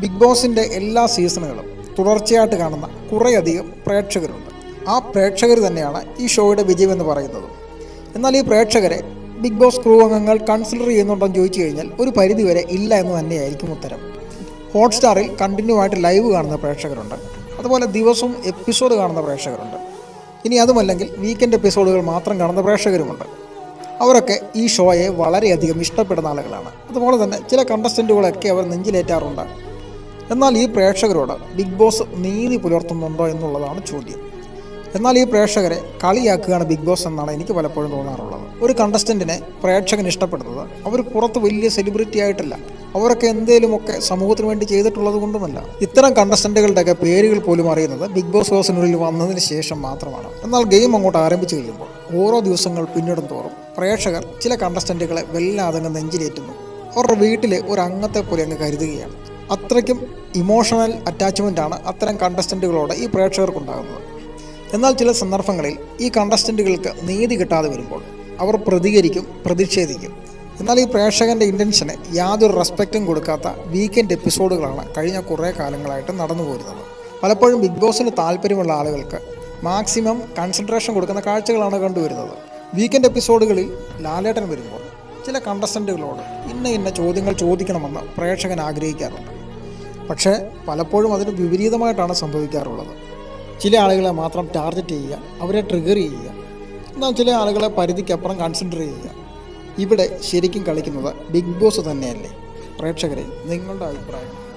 Big ബോസിന്റെ എല്ലാ സീസണുകളും തുടർച്ചയായിട്ട് കാണുന്ന കുറേയധികം പ്രേക്ഷകരുണ്ട്. ആ പ്രേക്ഷകർ തന്നെയാണ് ഈ ഷോയുടെ വിജയമെന്ന് പറയുന്നത്. എന്നാൽ ഈ പ്രേക്ഷകരെ ബിഗ് ബോസ് ക്രൂ അംഗങ്ങൾ കൺസിഡർ ചെയ്യുന്നുണ്ടെന്ന് ചോദിച്ചു കഴിഞ്ഞാൽ ഒരു പരിധിവരെ ഇല്ല എന്ന് തന്നെയായിരിക്കും ഉത്തരം. ഹോട്ട്സ്റ്റാറിൽ കണ്ടിന്യൂ ആയിട്ട് ലൈവ് കാണുന്ന പ്രേക്ഷകരുണ്ട്. അതുപോലെ ദിവസവും എപ്പിസോഡ് കാണുന്ന പ്രേക്ഷകരുണ്ട്. ഇനി അതുമല്ലെങ്കിൽ വീക്കെൻഡ് എപ്പിസോഡുകൾ മാത്രം കാണുന്ന പ്രേക്ഷകരുമുണ്ട്. അവരൊക്കെ ഈ ഷോയെ വളരെയധികം ഇഷ്ടപ്പെടുന്ന ആളുകളാണ്. അതുപോലെ തന്നെ ചില കണ്ടസ്റ്റന്റുകളൊക്കെ അവർ നെഞ്ചിലേറ്റാറുണ്ട്. എന്നാൽ ഈ പ്രേക്ഷകരോട് ബിഗ് ബോസ് നീതി പുലർത്തുന്നുണ്ടോ എന്നുള്ളതാണ് ചോദ്യം. എന്നാൽ ഈ പ്രേക്ഷകരെ കളിയാക്കുകയാണ് ബിഗ് ബോസ് എന്നാണ് എനിക്ക് പലപ്പോഴും തോന്നാറുള്ളത്. ഒരു കണ്ടസ്റ്റന്റിനെ പ്രേക്ഷകൻ ഇഷ്ടപ്പെടുന്നത് അവർ പുറത്ത് വലിയ സെലിബ്രിറ്റി ആയിട്ടല്ല. അവരൊക്കെ എന്തേലുമൊക്കെ സമൂഹത്തിന് വേണ്ടി ചെയ്തിട്ടുള്ളത് കൊണ്ടുമല്ല. ഇത്തരം കണ്ടസ്റ്റന്റുകളുടെയൊക്കെ പേരുകൾ പോലും അറിയുന്നത് ബിഗ് ബോസ് ഹൗസിനുള്ളിൽ വന്നതിന് ശേഷം മാത്രമാണ്. എന്നാൽ ഗെയിം അങ്ങോട്ട് ആരംഭിച്ചു കഴിയുമ്പോൾ ഓരോ ദിവസങ്ങൾ പിന്നിടും തോറും പ്രേക്ഷകർ ചില കണ്ടസ്റ്റന്റുകളെ വല്ലാതെ നെഞ്ചിലേറ്റുന്നു. അവരുടെ വീട്ടിലെ ഒരു അംഗത്തെ പോലെ അങ്ങ് കരുതുകയാണ്. അത്രയ്ക്കും ഇമോഷണൽ അറ്റാച്ച്മെന്റാണ് അത്തരം കണ്ടസ്റ്റന്റുകളോട് ഈ പ്രേക്ഷകർക്കുണ്ടാകുന്നത്. എന്നാൽ ചില സന്ദർഭങ്ങളിൽ ഈ കണ്ടസ്റ്റന്റുകൾക്ക് നീതി കിട്ടാതെ വരുമ്പോൾ അവർ പ്രതികരിക്കും പ്രതിഷേധിക്കും. എന്നാൽ ഈ പ്രേക്ഷകന്റെ ഇന്റൻഷന് യാതൊരു റെസ്പെക്റ്റും കൊടുക്കാത്ത വീക്കെൻഡ് എപ്പിസോഡുകളാണ് കഴിഞ്ഞ കുറേ കാലങ്ങളായിട്ട് നടന്നു പോരുന്നത്. പലപ്പോഴും ബിഗ് ബോസിന് താല്പര്യമുള്ള ആളുകൾക്ക് മാക്സിമം കൺസെൻട്രേഷൻ കൊടുക്കുന്ന കാഴ്ചകളാണ് കണ്ടുവരുന്നത്. വീക്കെൻഡ് എപ്പിസോഡുകളിൽ ലാലേട്ടൻ വരുമ്പോൾ ചില കണ്ടസ്റ്റന്റുകളോട് ഇന്ന ഇന്ന ചോദ്യങ്ങൾ ചോദിക്കണമെന്ന് പ്രേക്ഷകൻ ആഗ്രഹിക്കാറുണ്ട്. പക്ഷേ പലപ്പോഴും അതിന് വിപരീതമായിട്ടാണ് സംഭവിക്കാറുള്ളത്. ചില ആളുകളെ മാത്രം ടാർഗറ്റ് ചെയ്യുക അവരെ ട്രിഗർ ചെയ്യുക എന്നാൽ ചില ആളുകളെ പരിധിക്കപ്പുറം കൺസിഡർ ചെയ്യുക. ഇവിടെ ശരിക്കും കളിക്കുന്നത് ബിഗ് ബോസ് തന്നെയല്ലേ? പ്രേക്ഷകരെ നിങ്ങളുടെ അഭിപ്രായം?